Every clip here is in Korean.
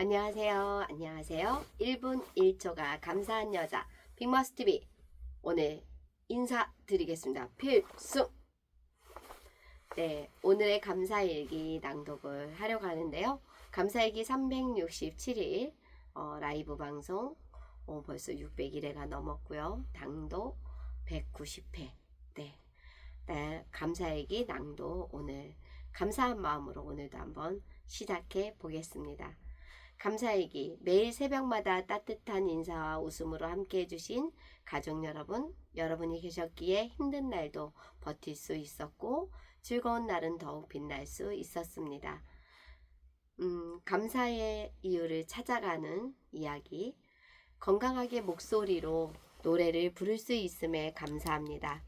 안녕하세요. 안녕하세요. 1분 1초가 감사한 여자 빅마스 TV 오늘 인사드리겠습니다. 필수. 네, 오늘의 감사일기 낭독을 하려고 하는데요. 감사일기 367일 어, 라이브 방송 어, 벌써 601회가 넘었고요. 당도 190회. 네. 네, 감사일기 낭독 오늘 감사한 마음으로 오늘도 한번 시작해 보겠습니다. 감사일기 매일 새벽마다 따뜻한 인사와 웃음으로 함께 해주신 가족 여러분, 여러분이 계셨기에 힘든 날도 버틸 수 있었고 즐거운 날은 더욱 빛날 수 있었습니다. 음, 감사의 이유를 찾아가는 이야기, 건강하게 목소리로 노래를 부를 수 있음에 감사합니다.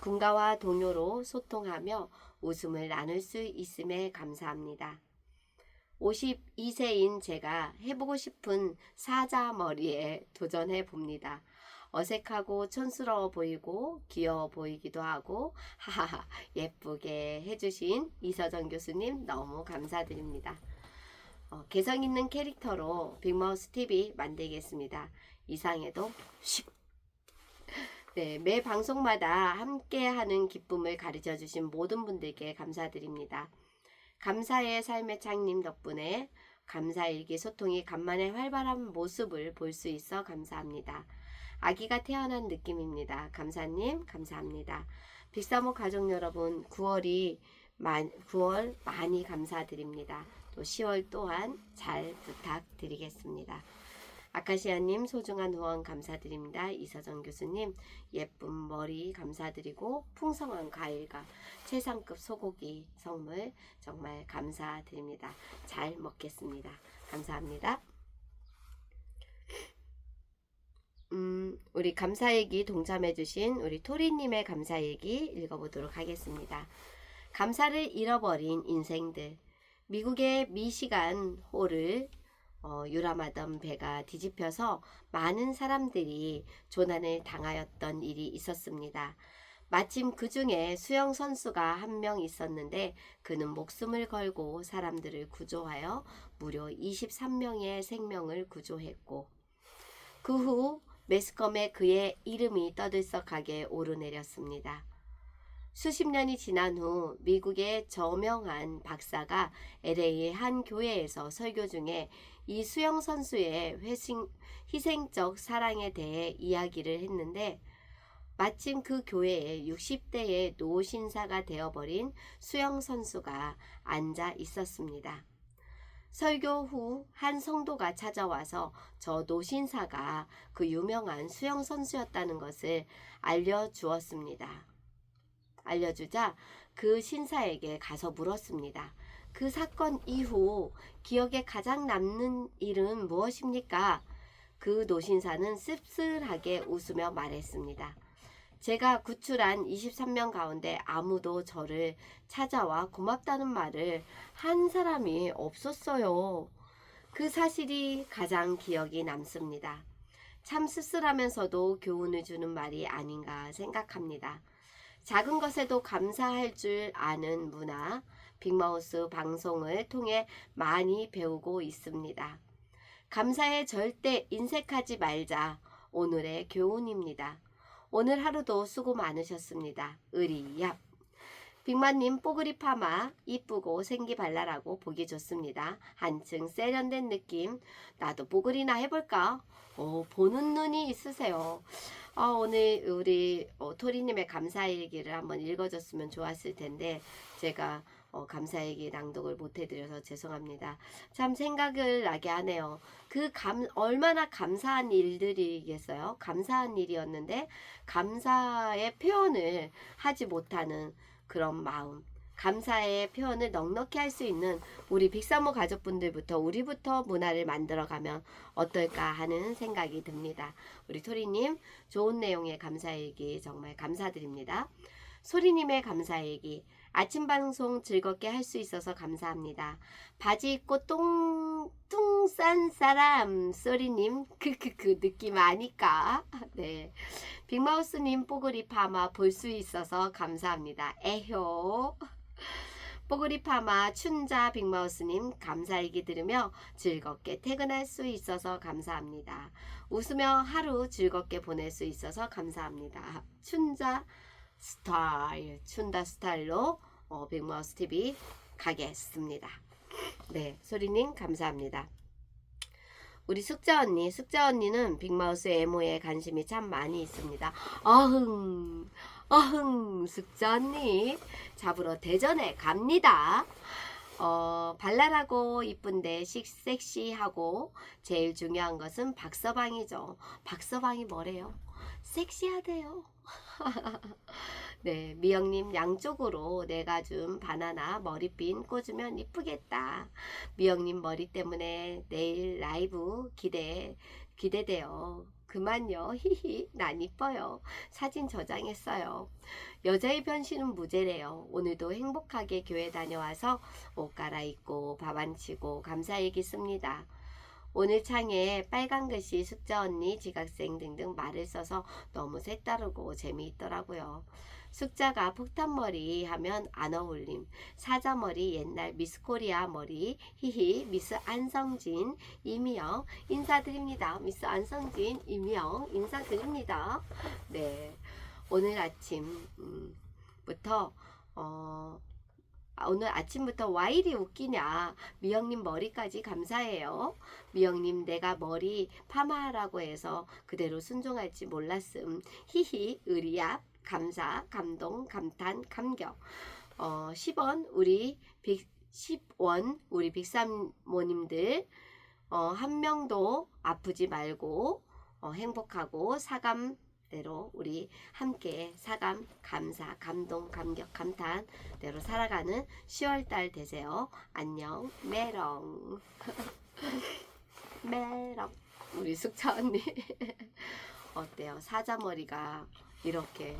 군가와 동료로 소통하며 웃음을 나눌 수 있음에 감사합니다. 52세인 제가 해보고 싶은 사자 머리에 도전해 봅니다. 어색하고 촌스러워 보이고 귀여워 보이기도 하고 하하하 예쁘게 해주신 이서정 교수님 너무 감사드립니다. 어, 개성 있는 캐릭터로 빅마우스 TV 만들겠습니다. 이상해도 쉽. 네, 매 방송마다 함께하는 기쁨을 가르쳐 주신 모든 분들께 감사드립니다. 감사의 삶의 창님 덕분에 감사일기 소통이 간만에 활발한 모습을 볼 수 있어 감사합니다. 아기가 태어난 느낌입니다. 감사님, 감사합니다. 빅사모 가족 여러분, 9월이 9월 많이 감사드립니다. 또 10월 또한 잘 부탁드리겠습니다. 아카시아님 소중한 후원 감사드립니다. 이서정 교수님 예쁜 머리 감사드리고 풍성한 과일과 최상급 소고기 선물 정말 감사드립니다. 잘 먹겠습니다. 감사합니다. 음, 우리 감사 얘기 동참해주신 우리 토리님의 감사 얘기 읽어보도록 하겠습니다. 감사를 잃어버린 인생들. 미국의 미시간 호를 어, 유람하던 배가 뒤집혀서 많은 사람들이 조난을 당하였던 일이 있었습니다. 마침 그 중에 수영 선수가 한 명 있었는데 그는 목숨을 걸고 사람들을 구조하여 무려 23명의 생명을 구조했고 그 후 매스컴에 그의 이름이 떠들썩하게 오르내렸습니다. 수십 년이 지난 후 미국의 저명한 박사가 LA의 한 교회에서 설교 중에 이 수영 선수의 회생, 희생적 사랑에 대해 이야기를 했는데 마침 그 교회에 60대의 노신사가 되어버린 수영 선수가 앉아 있었습니다. 설교 후 한 성도가 찾아와서 저 노신사가 그 유명한 수영 선수였다는 것을 알려주었습니다. 알려주자 그 신사에게 가서 물었습니다. 그 사건 이후 기억에 가장 남는 일은 무엇입니까? 그 노신사는 씁쓸하게 웃으며 말했습니다. 제가 구출한 23명 가운데 아무도 저를 찾아와 고맙다는 말을 한 사람이 없었어요. 그 사실이 가장 기억이 남습니다. 참 씁쓸하면서도 교훈을 주는 말이 아닌가 생각합니다. 작은 것에도 감사할 줄 아는 문화, 빅마우스 방송을 통해 많이 배우고 있습니다. 감사에 절대 인색하지 말자. 오늘의 교훈입니다. 오늘 하루도 수고 많으셨습니다. 의리얍. 빅마님 뽀글이 파마 이쁘고 생기 발랄하고 보기 좋습니다. 한층 세련된 느낌. 나도 뽀글이나 해볼까? 오, 보는 눈이 있으세요. 어, 오늘 우리 어, 토리님의 감사일기를 한번 읽어줬으면 좋았을 텐데 제가 어, 감사일기 낭독을 못해드려서 죄송합니다. 참 생각을 나게 하네요. 그 감, 얼마나 감사한 일들이겠어요? 감사한 일이었는데 감사의 표현을 하지 못하는 그런 마음. 감사의 표현을 넉넉히 할 수 있는 우리 빅사모 가족분들부터 우리부터 문화를 만들어 가면 어떨까 하는 생각이 듭니다. 우리 토리님 좋은 내용의 감사일기 정말 감사드립니다. 소리님의 감사일기 아침 방송 즐겁게 할 수 있어서 감사합니다. 바지 입고 똥, 뚱싼 사람, 소리님, 크크크, 느낌 아니까. 네. 빅마우스님 뽀글이 파마 볼 수 있어서 감사합니다. 에효. 뽀글이 파마 춘자 빅마우스님 감사 얘기 들으며 즐겁게 퇴근할 수 있어서 감사합니다. 웃으며 하루 즐겁게 보낼 수 있어서 감사합니다. 춘자 스타일, 춘다 스타일로 어, 빅마우스 TV 가겠습니다. 네, 소리님 감사합니다. 우리 숙자 언니, 숙자 언니는 빅마우스 에모에 관심이 참 많이 있습니다. 어흥, 어흥, 숙자 언니 잡으러 대전에 갑니다. 어, 발랄하고 이쁜데 식 섹시하고 제일 중요한 것은 박서방이죠. 박서방이 뭐래요? 섹시하대요. 네, 미영님 양쪽으로 내가 준 바나나 머리핀 꽂으면 이쁘겠다. 미영님 머리 때문에 내일 라이브 기대 기대돼요. 그만요. 히히. 난 이뻐요. 사진 저장했어요. 여자의 변신은 무죄래요. 오늘도 행복하게 교회 다녀와서 옷 갈아입고 밥 안 치고 감사 얘기 씁니다. 오늘 창에 빨간 글씨 숙자 언니 지각생 등등 말을 써서 너무 색다르고 재미있더라고요. 숙자가 폭탄머리 하면 안 어울림. 사자머리 옛날 미스코리아 머리. 히히 미스 안성진 이미영 인사드립니다. 미스 안성진 이미영 인사드립니다. 네. 오늘 아침부터 어 아, 오늘 아침부터 와 이리 웃기냐 미영님 머리까지 감사해요 미영님 내가 머리 파마하라고 해서 그대로 순종할지 몰랐음 히히 의리압 감사 감동 감탄 감격 어 10원 우리 빅 10원 우리 빅사모님들 어, 한 명도 아프지 말고 어, 행복하고 사감 대로 우리 함께 사감, 감사, 감동, 감격, 감탄대로 살아가는 10월달 되세요. 안녕, 메롱. 메롱. 우리 숙자 언니. 어때요? 사자머리가 이렇게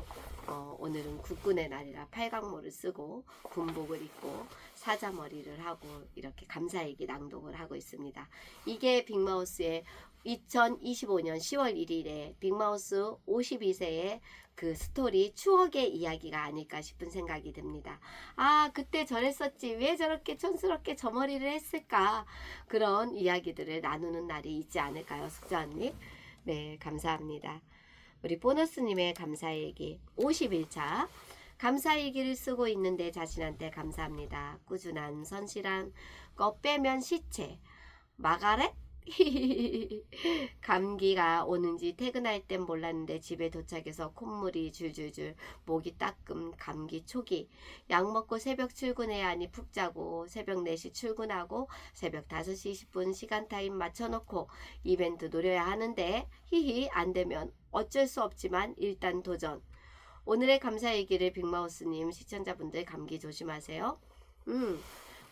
어, 오늘은 국군의 날이라 팔각모를 쓰고 군복을 입고 사자머리를 하고 이렇게 감사일기 낭독을 하고 있습니다. 이게 빅마우스의 2025년 10월 1일에 빅마우스 52세의 그 스토리 추억의 이야기가 아닐까 싶은 생각이 듭니다. 아 그때 저랬었지 왜 저렇게 촌스럽게 저 머리를 했을까 그런 이야기들을 나누는 날이 있지 않을까요 숙자 언니? 네 감사합니다. 우리 보너스님의 감사일기 51차 감사일기를 쓰고 있는데 자신한테 감사합니다. 꾸준한 선실한 거 빼면 시체 마가렛 감기가 오는지 퇴근할 땐 몰랐는데 집에 도착해서 콧물이 줄줄줄 목이 따끔 감기 초기. 약 먹고 새벽 출근해야 하니 푹 자고 새벽 4시 출근하고 새벽 5시 20분 시간 타임 맞춰놓고 이벤트 노려야 하는데 히히 안 되면 어쩔 수 없지만 일단 도전. 오늘의 감사 얘기를 빅마우스님 시청자분들 감기 조심하세요. 음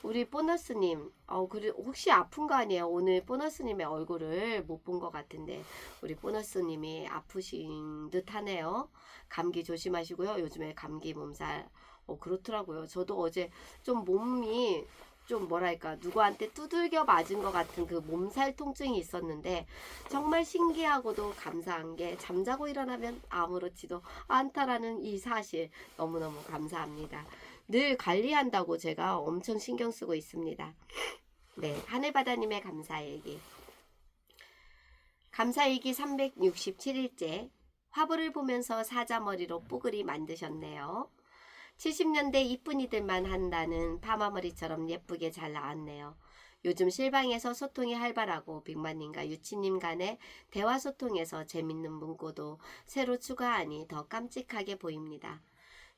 우리 보너스님, 어, 그리 혹시 아픈 거 아니에요? 오늘 보너스님의 얼굴을 못 본 것 같은데, 우리 보너스님이 아프신 듯 하네요. 감기 조심하시고요. 요즘에 감기 몸살, 어, 그렇더라고요. 저도 어제 좀 몸이 좀 뭐랄까, 누구한테 두들겨 맞은 것 같은 그 몸살 통증이 있었는데, 정말 신기하고도 감사한 게, 잠자고 일어나면 아무렇지도 않다라는 이 사실, 너무너무 감사합니다. 늘 관리한다고 제가 엄청 신경 쓰고 있습니다. 네, 하늘바다님의 감사일기. 감사일기 367일째 화보를 보면서 사자머리로 뽀글이 만드셨네요. 70년대 이쁜이들만 한다는 파마머리처럼 예쁘게 잘 나왔네요. 요즘 실방에서 소통이 활발하고 빅만님과 유치님 간의 대화 소통에서 재밌는 문구도 새로 추가하니 더 깜찍하게 보입니다.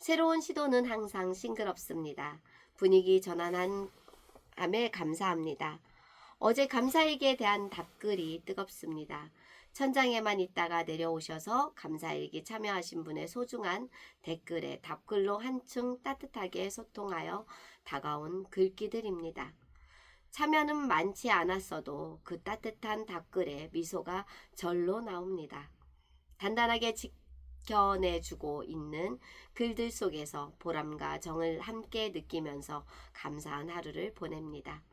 새로운 시도는 항상 싱그럽습니다. 분위기 전환한 함에 감사합니다. 어제 감사일기에 대한 답글이 뜨겁습니다. 천장에만 있다가 내려오셔서 감사일기 참여하신 분의 소중한 댓글에 답글로 한층 따뜻하게 소통하여 다가온 글귀들입니다. 참여는 많지 않았어도 그 따뜻한 답글에 미소가 절로 나옵니다. 단단하게 지 켜내주고 있는 글들 속에서 보람과 정을 함께 느끼면서 감사한 하루를 보냅니다.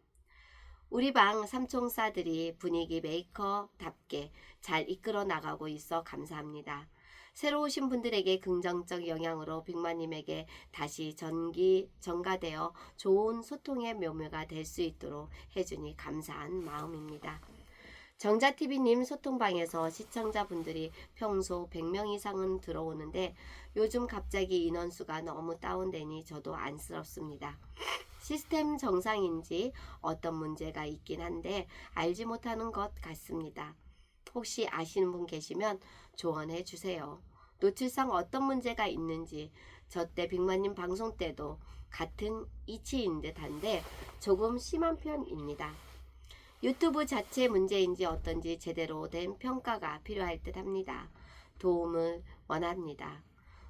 우리 방 삼총사들이 분위기 메이커답게 잘 이끌어 나가고 있어 감사합니다. 새로 오신 분들에게 긍정적 영향으로 빅마님에게 다시 전기 전가되어 좋은 소통의 묘묘가 될 수 있도록 해주니 감사한 마음입니다. 정자TV님 소통방에서 시청자분들이 평소 100명 이상은 들어오는데 요즘 갑자기 인원수가 너무 다운되니 저도 안쓰럽습니다. 시스템 정상인지 어떤 문제가 있긴 한데 알지 못하는 것 같습니다. 혹시 아시는 분 계시면 조언해 주세요. 노출상 어떤 문제가 있는지 저 때 빅마님 방송 때도 같은 이치인 듯한데 조금 심한 편입니다. 유튜브 자체 문제인지 어떤지 제대로 된 평가가 필요할 듯 합니다. 도움을 원합니다.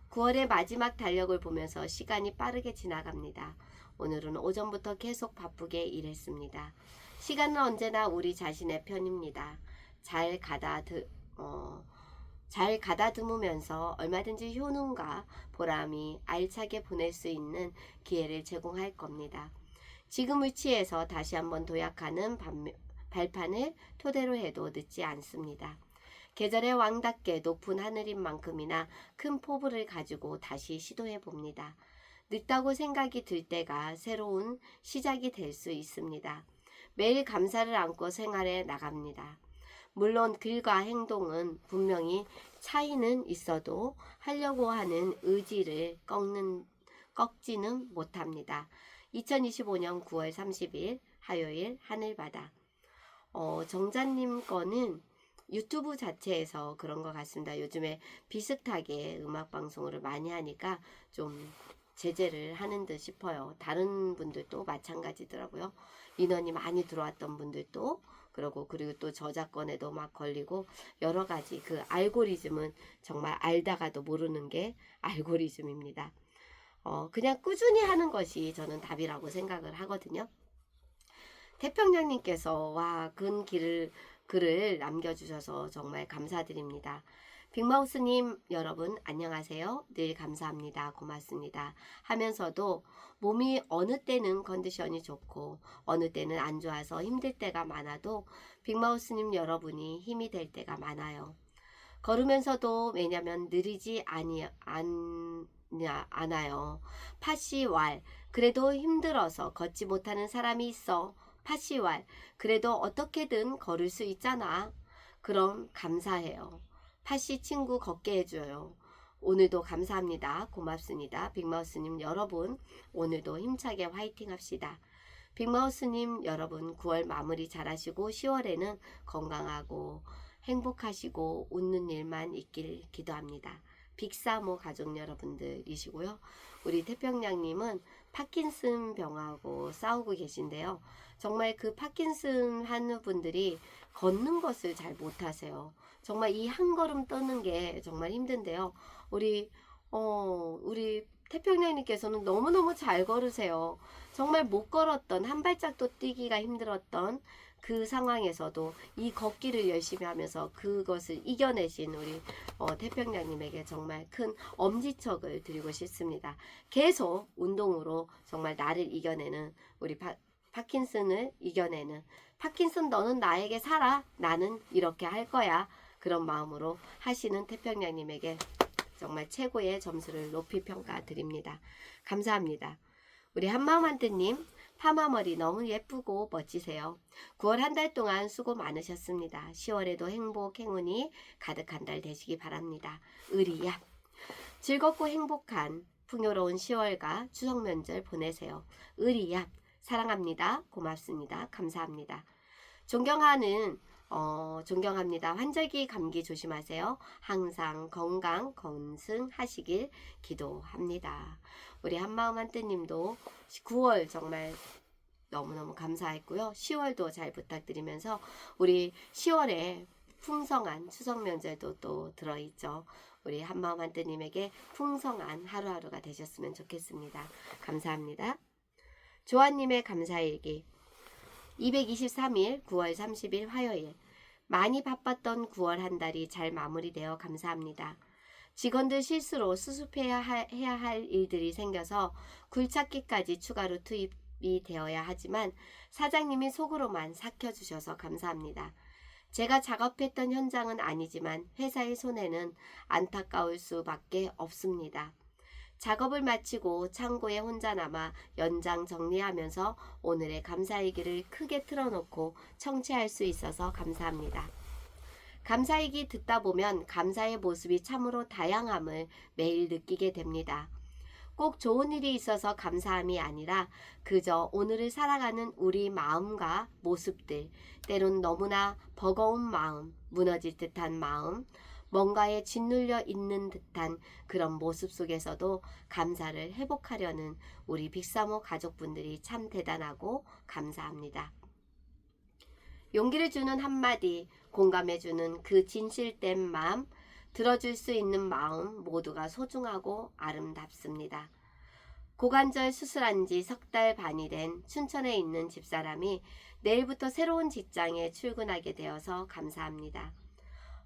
9월의 마지막 달력을 보면서 시간이 빠르게 지나갑니다. 오늘은 오전부터 계속 바쁘게 일했습니다. 시간은 언제나 우리 자신의 편입니다. 잘 가다드, 어, 잘 가다듬으면서 얼마든지 효능과 보람이 알차게 보낼 수 있는 기회를 제공할 겁니다. 지금 위치에서 다시 한번 도약하는 발판을 토대로 해도 늦지 않습니다. 계절의 왕답게 높은 하늘인 만큼이나 큰 포부를 가지고 다시 시도해 봅니다. 늦다고 생각이 들 때가 새로운 시작이 될 수 있습니다. 매일 감사를 안고 생활에 나갑니다. 물론 글과 행동은 분명히 차이는 있어도 하려고 하는 의지를 꺾는, 꺾지는 못합니다. 2025년 9월 30일 화요일 하늘바다. 어, 정자님 거는 유튜브 자체에서 그런 것 같습니다. 요즘에 비슷하게 음악 방송을 많이 하니까 좀 제재를 하는 듯 싶어요. 다른 분들도 마찬가지더라고요. 인원이 많이 들어왔던 분들도 그러고 그리고 또 저작권에도 막 걸리고 여러 가지 그 알고리즘은 정말 알다가도 모르는 게 알고리즘입니다. 어, 그냥 꾸준히 하는 것이 저는 답이라고 생각을 하거든요. 태평양님께서 와, 근 길을, 글을 남겨주셔서 정말 감사드립니다. 빅마우스님 여러분 안녕하세요. 늘 감사합니다. 고맙습니다. 하면서도 몸이 어느 때는 컨디션이 좋고 어느 때는 안 좋아서 힘들 때가 많아도 빅마우스님 여러분이 힘이 될 때가 많아요. 걸으면서도 왜냐면 느리지 아니 않냐 않아요. 파시왈 그래도 힘들어서 걷지 못하는 사람이 있어. 파시왈 그래도 어떻게든 걸을 수 있잖아. 그럼 감사해요. 파시 친구 걷게 해줘요. 오늘도 감사합니다. 고맙습니다. 빅마우스님 여러분, 오늘도 힘차게 화이팅 합시다. 빅마우스님 여러분, 9월 마무리 잘 하시고 10월에는 건강하고 행복하시고 웃는 일만 있길 기도합니다. 빅사모 가족 여러분들이시고요. 우리 태평양님은 파킨슨 병하고 싸우고 계신데요. 정말 그 파킨슨 하는 분들이 걷는 것을 잘 못하세요. 정말 이 한 걸음 떠는 게 정말 힘든데요. 우리 어 우리 태평양님께서는 너무너무 잘 걸으세요. 정말 못 걸었던 한 발짝도 뛰기가 힘들었던 그 상황에서도 이 걷기를 열심히 하면서 그것을 이겨내신 우리 어, 태평양님에게 정말 큰 엄지척을 드리고 싶습니다. 계속 운동으로 정말 나를 이겨내는 우리 파, 파킨슨을 이겨내는 파킨슨 너는 나에게 살아 나는 이렇게 할 거야 그런 마음으로 하시는 태평양님에게 정말 최고의 점수를 높이 평가 드립니다. 감사합니다. 우리 한마음한테님 파마머리 너무 예쁘고 멋지세요. 9월 한 달 동안 수고 많으셨습니다. 10월에도 행복, 행운이 가득한 달 되시기 바랍니다. 의리야. 즐겁고 행복한 풍요로운 10월과 추석 명절 보내세요. 의리야. 사랑합니다. 고맙습니다. 감사합니다. 존경하는 어, 존경합니다. 환절기 감기 조심하세요. 항상 건강 건승하시길 기도합니다. 우리 한마음 한뜻님도 9월 정말 너무너무 감사했고요. 10월도 잘 부탁드리면서 우리 10월에 풍성한 추석 명절도 또 들어있죠. 우리 한마음 한뜻님에게 풍성한 하루하루가 되셨으면 좋겠습니다. 감사합니다. 조아님의 감사일기 223일 9월 30일 화요일 많이 바빴던 9월 한 달이 잘 마무리되어 감사합니다. 직원들 실수로 수습해야 하- 해야 할 일들이 생겨서 굴착기까지 추가로 투입이 되어야 하지만 사장님이 속으로만 삭혀주셔서 감사합니다. 제가 작업했던 현장은 아니지만 회사의 손해는 안타까울 수밖에 없습니다. 작업을 마치고 창고에 혼자 남아 연장 정리하면서 오늘의 감사 얘기를 크게 틀어놓고 청취할 수 있어서 감사합니다. 감사 얘기 듣다 보면 감사의 모습이 참으로 다양함을 매일 느끼게 됩니다. 꼭 좋은 일이 있어서 감사함이 아니라 그저 오늘을 살아가는 우리 마음과 모습들, 때론 너무나 버거운 마음, 무너질 듯한 마음, 뭔가에 짓눌려 있는 듯한 그런 모습 속에서도 감사를 회복하려는 우리 빅사모 가족분들이 참 대단하고 감사합니다. 용기를 주는 한마디, 공감해주는 그 진실된 마음, 들어줄 수 있는 마음 모두가 소중하고 아름답습니다. 고관절 수술한 지 석 달 반이 된 춘천에 있는 집사람이 내일부터 새로운 직장에 출근하게 되어서 감사합니다.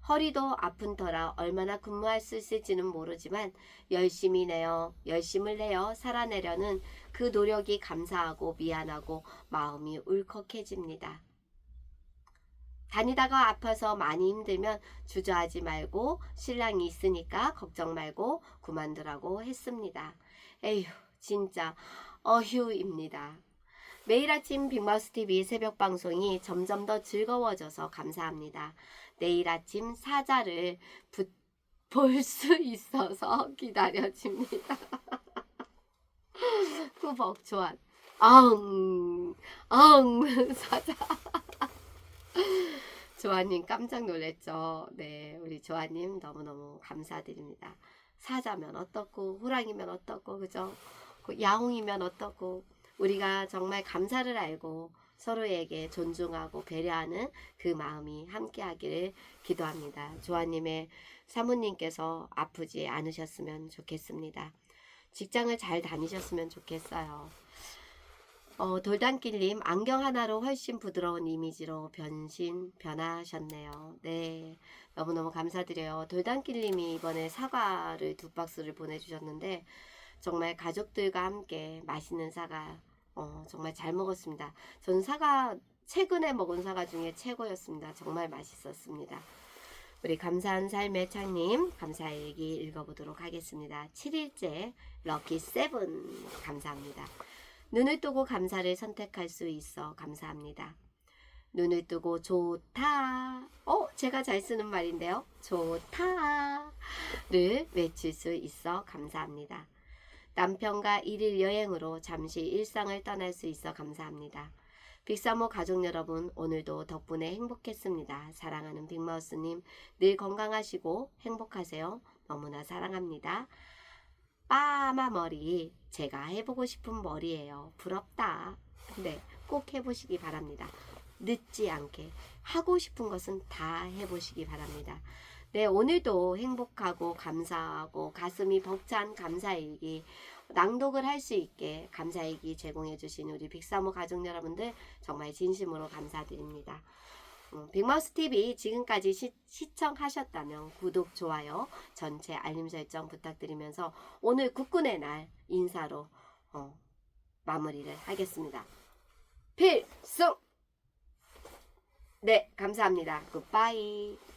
허리도 아픈 터라 얼마나 근무할 수 있을지는 모르지만 열심히 내어 열심을 내어 살아내려는 그 노력이 감사하고 미안하고 마음이 울컥해집니다. 다니다가 아파서 많이 힘들면 주저하지 말고 신랑이 있으니까 걱정 말고 그만두라고 했습니다. 에휴 진짜 어휴입니다. 매일 아침 빅마우스 TV 새벽 방송이 점점 더 즐거워져서 감사합니다. 내일 아침 사자를 볼 수 있어서 기다려집니다. 후벅 조안 엉, 엉 사자 조아님 깜짝 놀랐죠. 네, 우리 조아님 너무너무 감사드립니다. 사자면 어떻고 호랑이면 어떻고 그죠? 그 야옹이면 어떻고 우리가 정말 감사를 알고 서로에게 존중하고 배려하는 그 마음이 함께하기를 기도합니다. 조아님의 사모님께서 아프지 않으셨으면 좋겠습니다. 직장을 잘 다니셨으면 좋겠어요. 어, 돌담길님 안경 하나로 훨씬 부드러운 이미지로 변신 변하셨네요. 네, 너무너무 감사드려요. 돌담길님이 이번에 사과를 두 박스를 보내주셨는데 정말 가족들과 함께 맛있는 사과 어, 정말 잘 먹었습니다. 저는 사과 최근에 먹은 사과 중에 최고였습니다. 정말 맛있었습니다. 우리 감사한 삶의 창님 감사의 얘기 읽어보도록 하겠습니다. 7일째 럭키 세븐 감사합니다. 눈을 뜨고 감사를 선택할 수 있어 감사합니다. 눈을 뜨고 좋다. 어, 제가 잘 쓰는 말인데요. 좋다를 외칠 수 있어 감사합니다. 남편과 일일 여행으로 잠시 일상을 떠날 수 있어 감사합니다. 빅사모 가족 여러분, 오늘도 덕분에 행복했습니다. 사랑하는 빅마우스님, 늘 건강하시고 행복하세요. 너무나 사랑합니다. 빠마 머리, 제가 해보고 싶은 머리예요. 부럽다. 네, 꼭 해보시기 바랍니다. 늦지 않게 하고 싶은 것은 다 해보시기 바랍니다. 네, 오늘도 행복하고 감사하고 가슴이 벅찬 감사일기 낭독을 할 수 있게 감사일기 제공해 주신 우리 빅사모 가족 여러분들 정말 진심으로 감사드립니다. 음, 빅마우스 TV 지금까지 시, 시청하셨다면 구독, 좋아요, 전체 알림 설정 부탁드리면서 오늘 국군의 날 인사로 어, 마무리를 하겠습니다. 필승! 네, 감사합니다. 굿바이.